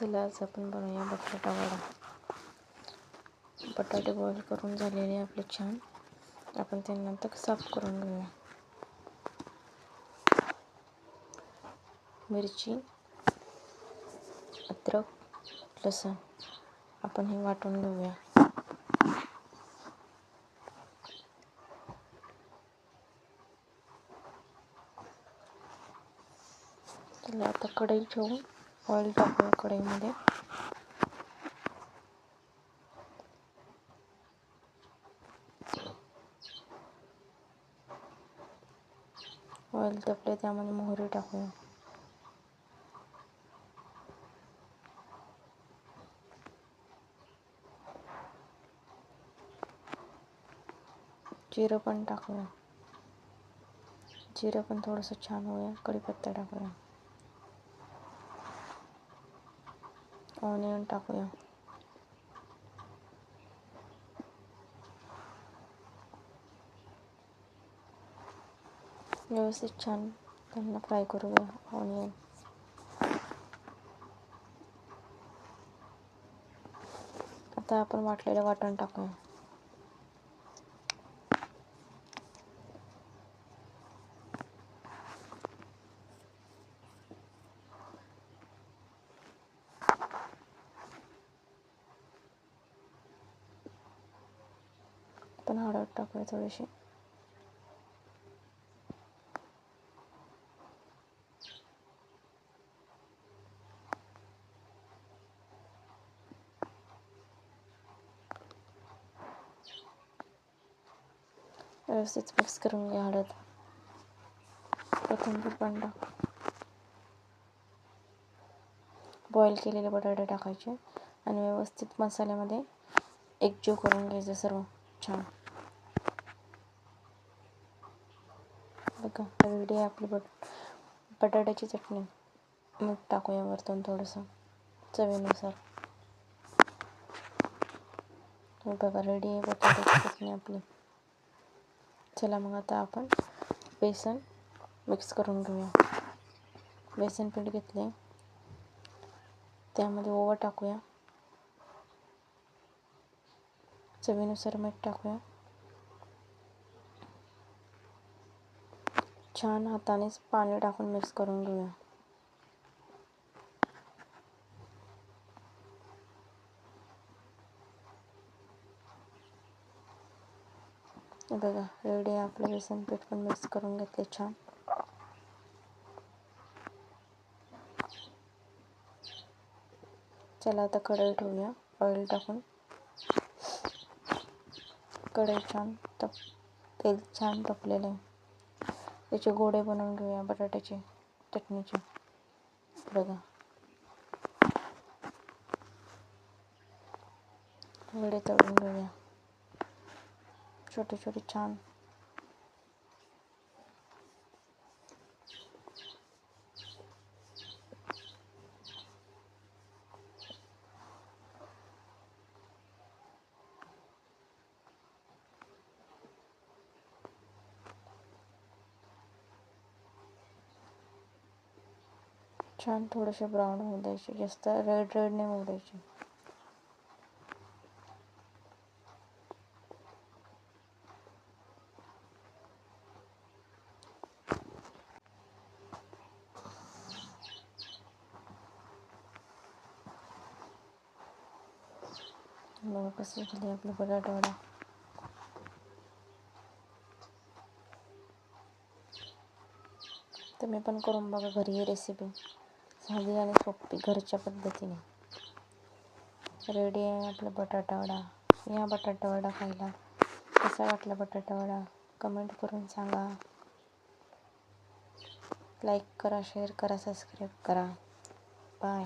चला आज आपण बनवूया बटाटा वडा. बटाटे बॉईल करून झालेले आपले छान. आपण त्यांना तर साफ करून घेऊया. मिरची अद्रक लसूण आपण हे वाटून घेऊया. चला आता कढई ठेवून ऑइल टाकूया कढईमध्ये ऑइल तपले त्यामध्ये मोहरी टाकूया जिरं पण टाकूया जिरं पण थोडंसं छान होऊया कढीपत्ता टाकूया ऑनियन टाकूया व्यवस्थित छान त्यांना फ्राय करूया ऑनियन आता आपण वाटलेलं वाटण टाकूया पण हळद टाकूया थोडीशी. व्यवस्थित मिक्स करून घ्या हळद. कोथिंबीर पण टाक. बॉईल केलेले बटाटे टाकायचे. आणि व्यवस्थित मसाल्यामध्ये एकजीव करून घ्यायचं सर्व. छान. बघा रेडी आहे आपली बट बटाट्याची चटणी. मीठ टाकूया वरतून थोडंसं चवीनुसार. बघा रेडी आहे बटाट्याची चटणी आपली. चला मग आता आपण बेसन मिक्स करून घेऊया. बेसन पीठ घेतले त्यामध्ये ओवा टाकूया. चवीनुसार मीठ टाकूया. छान हातानेच पाणी टाकून मिक्स करून घेऊया बघा रेडी बेसन पीठ करून घेतले छान। चला आता कढई ठेवूया ऑइल टाकून कढई छान तप तेल छान तपलेलं आहे त्याचे गोडे बनवून घेऊया बटाट्याचे चटणीचे. बघा. वडे तळून घेऊया. छोटे छोटे छान. छान थोडेसे ब्राऊन होऊ द्यायचे जास्त रेड रेड नाही होऊ द्यायचे. मग कसं झाले आपलं बटाटा वडा. तुम्ही पण करून बघा घरी ही रेसिपी झाली आणि सोपी घरच्या पद्धतीने. रेडी आहे आपला बटाटावडा या बटाटा वडा खायला कसा वाटला बटाटावडा कमेंट करून सांगा. लाईक करा शेअर करा सबस्क्राईब करा. बाय